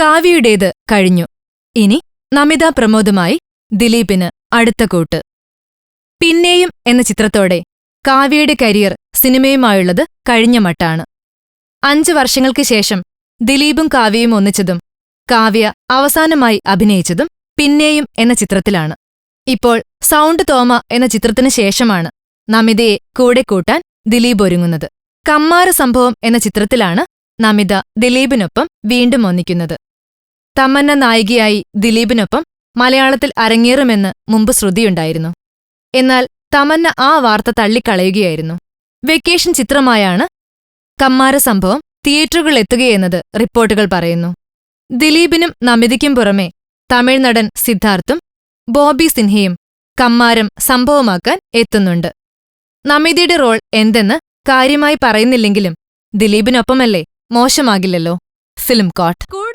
കാവ്യയുടേത് കഴിഞ്ഞു. ഇനി നമിത പ്രമോദുമായി ദിലീപിന് അടുത്ത കൂട്ട്. പിന്നെയും എന്ന ചിത്രത്തോടെ കാവ്യയുടെ കരിയർ സിനിമയുമായുള്ളത് കഴിഞ്ഞ മട്ടാണ്. അഞ്ചു വർഷങ്ങൾക്ക് ശേഷം ദിലീപും കാവ്യയും ഒന്നിച്ചതും കാവ്യ അവസാനമായി അഭിനയിച്ചതും പിന്നെയും എന്ന ചിത്രത്തിലാണ്. ഇപ്പോൾ സൗണ്ട് തോമ എന്ന ചിത്രത്തിന് ശേഷമാണ് നമിതയെ കൂടെ കൂട്ടാൻ ദിലീപ് ഒരുങ്ങുന്നത്. കമ്മാര സംഭവം എന്ന ചിത്രത്തിലാണ് നമിത ദിലീപിനൊപ്പം വീണ്ടും ഒന്നിക്കുന്നത്. തമന്ന നായികയായി ദിലീപിനൊപ്പം മലയാളത്തിൽ അരങ്ങേറുമെന്ന് മുമ്പ് ശ്രുതിയുണ്ടായിരുന്നു. എന്നാൽ തമന്ന ആ വാർത്ത തള്ളിക്കളയുകയായിരുന്നു. വെക്കേഷൻ ചിത്രമായാണ് കമ്മാര സംഭവം. തിയേറ്ററുകളിലെത്തുകയെന്നത് റിപ്പോർട്ടുകൾ പറയുന്നു. ദിലീപിനും നമിതയ്ക്കും പുറമെ തമിഴ് നടൻ സിദ്ധാർത്ഥും ബോബി സിൻഹയും കമ്മാരം സംഭവമാക്കാൻ എത്തുന്നുണ്ട്. നമിതയുടെ റോൾ എന്തെന്ന് കാര്യമായി പറയുന്നില്ലെങ്കിലും ദിലീപിനൊപ്പമല്ലേ മോശമാകില്ലല്ലോ. Film coat.